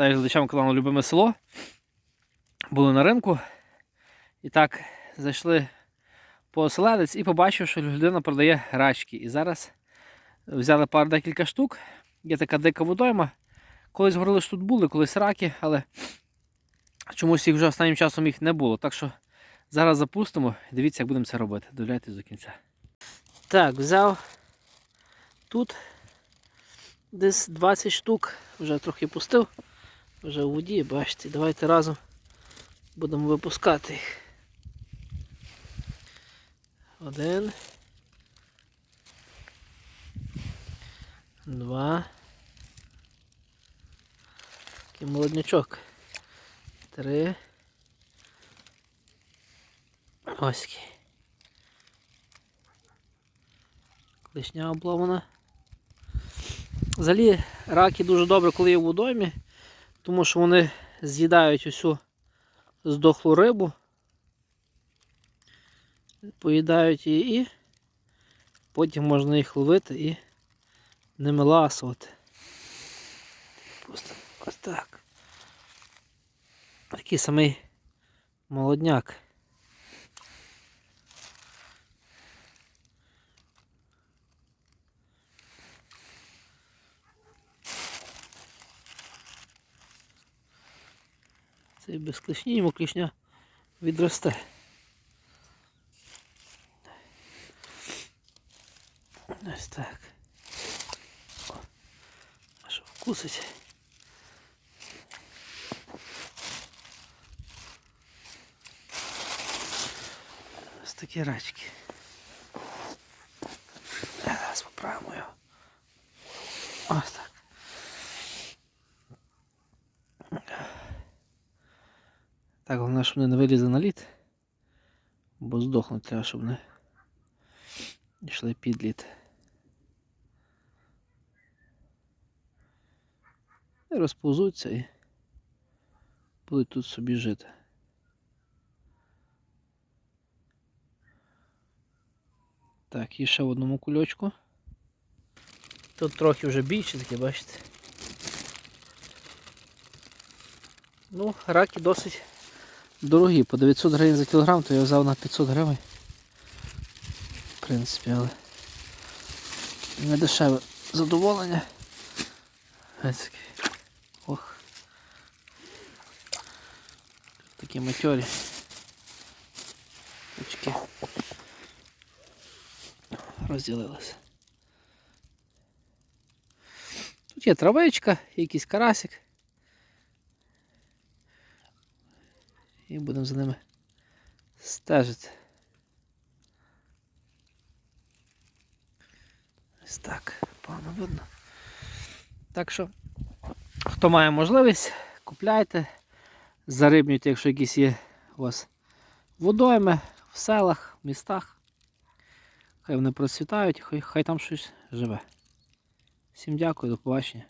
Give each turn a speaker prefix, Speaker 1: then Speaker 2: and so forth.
Speaker 1: та глядачам каналу Любиме село. Були на ринку. І так зайшли по оселедець і побачив, що людина продає рачки. І зараз взяли пар декілька штук. Є така дика водойма. Колись говорили, що тут були, колись раки, але чомусь їх вже останнім часом їх не було. Так що зараз запустимо і дивіться, як будемо це робити. Дивляйтесь до кінця. Так, взяв тут десь 20 штук, вже трохи пустив, вже у воді, бачите, давайте разом будемо випускати їх. Один. Два. Такий молоднячок. Три. Ось. який. Клешня обломана. Взагалі раки дуже добре, коли є в водоймі, тому що вони з'їдають усю здохлу рибу, поїдають її і потім можна їх ловити і ними ласувати. Просто ось так. Такий самий молодняк. Цей без клешні, йому клешня відросте. Ось так. А що вкусить? Ось такі рачки. Зараз поправимо його. Ось так. Так, головне, щоб вони не вилізли на лід, бо здохнуть треба, щоб не йшли під лід. І розповзуться і будуть тут собі жити. Так, і ще в одному кульочку. Тут трохи вже більше таке, бачите. Ну, раки досить дорогі. По 900 гривень за кілограм, то я взяв на 500 гривень. В принципі, але не дешеве задоволення. Ось. Ох. Такі матьорі. Очки. Розділилися. Тут є травичка, якийсь карасик. І будемо за ними стежити. Ось так, погано видно. Так що, хто має можливість, купляйте, зарибнюйте, якщо якісь є у вас водойми в селах, в містах. Хай вони процвітають, хай, хай там щось живе. Всім дякую, до побачення.